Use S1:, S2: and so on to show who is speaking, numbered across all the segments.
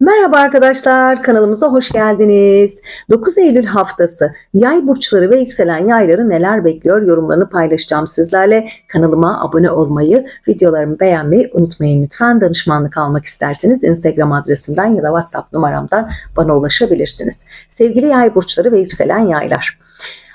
S1: Merhaba arkadaşlar, kanalımıza hoş geldiniz. 9 Eylül haftası yay burçları ve yükselen yayları neler bekliyor yorumlarını paylaşacağım sizlerle. Kanalıma abone olmayı, videolarımı beğenmeyi unutmayın lütfen. Danışmanlık almak isterseniz Instagram adresimden ya da WhatsApp numaramdan bana ulaşabilirsiniz. Sevgili yay burçları ve yükselen yaylar.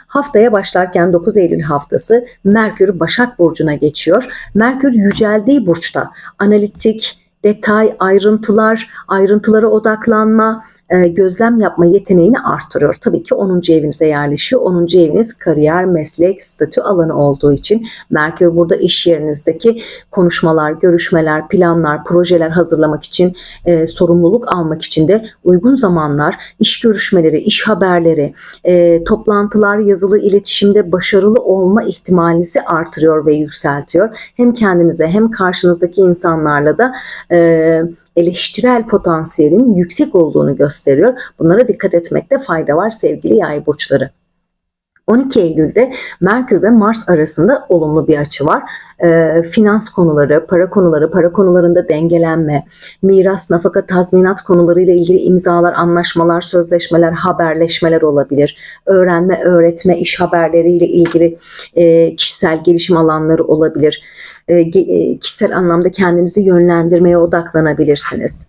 S1: Haftaya başlarken 9 Eylül haftası Merkür Başak Burcu'na geçiyor. Merkür yüceldiği burçta analitik, detay, ayrıntılar, ayrıntılara odaklanma, e, gözlem yapma yeteneğini artırıyor. Tabii ki 10. evinize yerleşiyor. 10. eviniz kariyer, meslek, statü alanı olduğu için Merkür burada iş yerinizdeki konuşmalar, görüşmeler, planlar, projeler hazırlamak için, e, sorumluluk almak için de uygun zamanlar, iş görüşmeleri, iş haberleri, e, toplantılar, yazılı iletişimde başarılı olma ihtimalinizi artırıyor ve yükseltiyor. Hem kendinize hem karşınızdaki insanlarla da e, eleştirel potansiyelin yüksek olduğunu gösteriyor. Bunlara dikkat etmekte fayda var sevgili yay burçları. 12 Eylül'de Merkür ve Mars arasında olumlu bir açı var. E, finans konuları, para konuları, para konularında dengelenme, miras, nafaka, tazminat konularıyla ilgili imzalar, anlaşmalar, sözleşmeler, haberleşmeler olabilir. Öğrenme, öğretme, iş haberleriyle ilgili e, kişisel gelişim alanları olabilir. E, kişisel anlamda kendinizi yönlendirmeye odaklanabilirsiniz.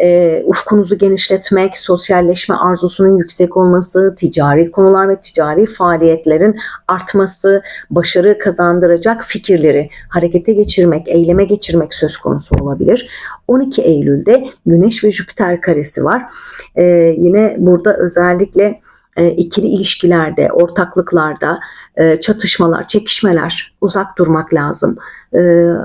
S1: E, ufkunuzu genişletmek, sosyalleşme arzusunun yüksek olması, ticari konular ve ticari faaliyetlerin artması, başarı kazandıracak fikirleri harekete geçirmek, eyleme geçirmek söz konusu olabilir. 12 Eylül'de Güneş ve Jüpiter karesi var. E, yine burada özellikle ikili ilişkilerde, ortaklıklarda çatışmalar, çekişmeler uzak durmak lazım.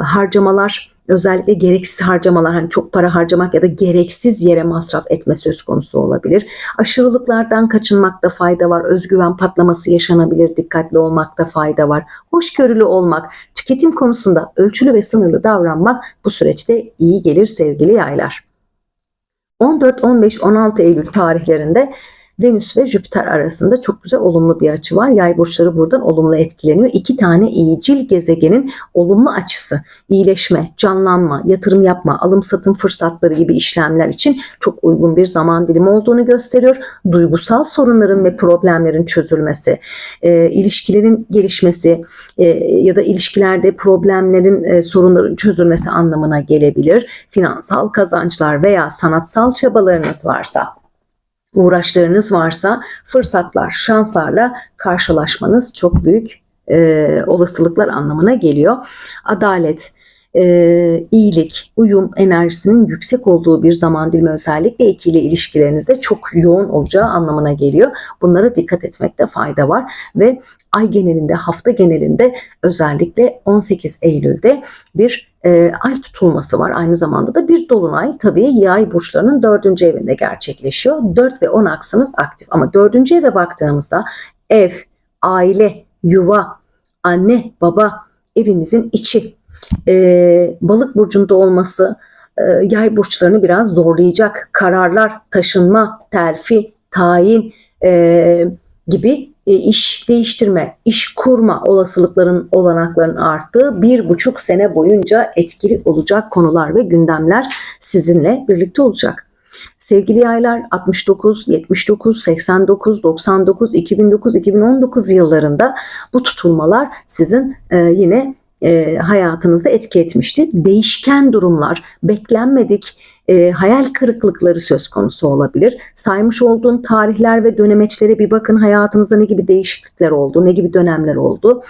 S1: Harcamalar özellikle gereksiz harcamalar hani çok para harcamak ya da gereksiz yere masraf etme söz konusu olabilir. Aşırılıklardan kaçınmakta fayda var. Özgüven patlaması yaşanabilir. Dikkatli olmakta fayda var. Hoşgörülü olmak, tüketim konusunda ölçülü ve sınırlı davranmak bu süreçte iyi gelir sevgili yaylar. 14, 15, 16 Eylül tarihlerinde Venüs ve Jüpiter arasında çok güzel olumlu bir açı var. Yay burçları buradan olumlu etkileniyor. İki tane iyicil gezegenin olumlu açısı, iyileşme, canlanma, yatırım yapma, alım satım fırsatları gibi işlemler için çok uygun bir zaman dilimi olduğunu gösteriyor. Duygusal sorunların ve problemlerin çözülmesi, e, ilişkilerin gelişmesi e, ya da ilişkilerde problemlerin, e, sorunların çözülmesi anlamına gelebilir. Finansal kazançlar veya sanatsal çabalarınız varsa uğraşlarınız varsa fırsatlar, şanslarla karşılaşmanız çok büyük e, olasılıklar anlamına geliyor. Adalet, e, iyilik, uyum enerjisinin yüksek olduğu bir zaman dilimi özellikle ikili ilişkilerinizde çok yoğun olacağı anlamına geliyor. Bunlara dikkat etmekte fayda var ve ay genelinde, hafta genelinde özellikle 18 Eylül'de bir e, ay tutulması var. Aynı zamanda da bir dolunay tabii yay burçlarının dördüncü evinde gerçekleşiyor. 4 ve 10 aksınız aktif ama dördüncü eve baktığımızda ev, aile, yuva, anne, baba, evimizin içi, e, balık burcunda olması e, yay burçlarını biraz zorlayacak. Kararlar, taşınma, terfi, tayin e, gibi e, iş değiştirme, iş kurma olasılıkların olanakların arttığı bir buçuk sene boyunca etkili olacak konular ve gündemler sizinle birlikte olacak. Sevgili yaylar 69, 79, 89, 99, 2009, 2019 yıllarında bu tutulmalar sizin e, yine e, hayatınızda etki etmişti. Değişken durumlar, beklenmedik e, hayal kırıklıkları söz konusu olabilir. Saymış olduğum tarihler ve dönemeçlere bir bakın hayatınızda ne gibi değişiklikler oldu, ne gibi dönemler oldu.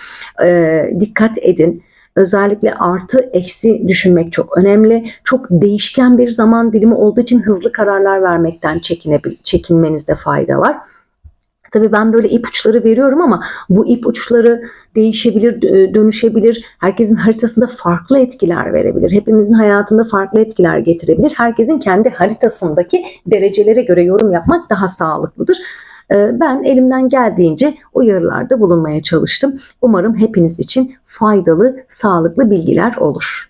S1: E, dikkat edin. Özellikle artı eksi düşünmek çok önemli. Çok değişken bir zaman dilimi olduğu için hızlı kararlar vermekten çekinmenizde fayda var. Tabii ben böyle ipuçları veriyorum ama bu ipuçları değişebilir, dönüşebilir. Herkesin haritasında farklı etkiler verebilir. Hepimizin hayatında farklı etkiler getirebilir. Herkesin kendi haritasındaki derecelere göre yorum yapmak daha sağlıklıdır. Ee, ben elimden geldiğince uyarılarda bulunmaya çalıştım. Umarım hepiniz için faydalı, sağlıklı bilgiler olur.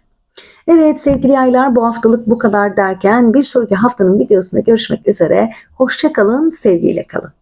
S1: Evet sevgili yaylar bu haftalık bu kadar derken bir sonraki haftanın videosunda görüşmek üzere. Hoşçakalın, sevgiyle kalın.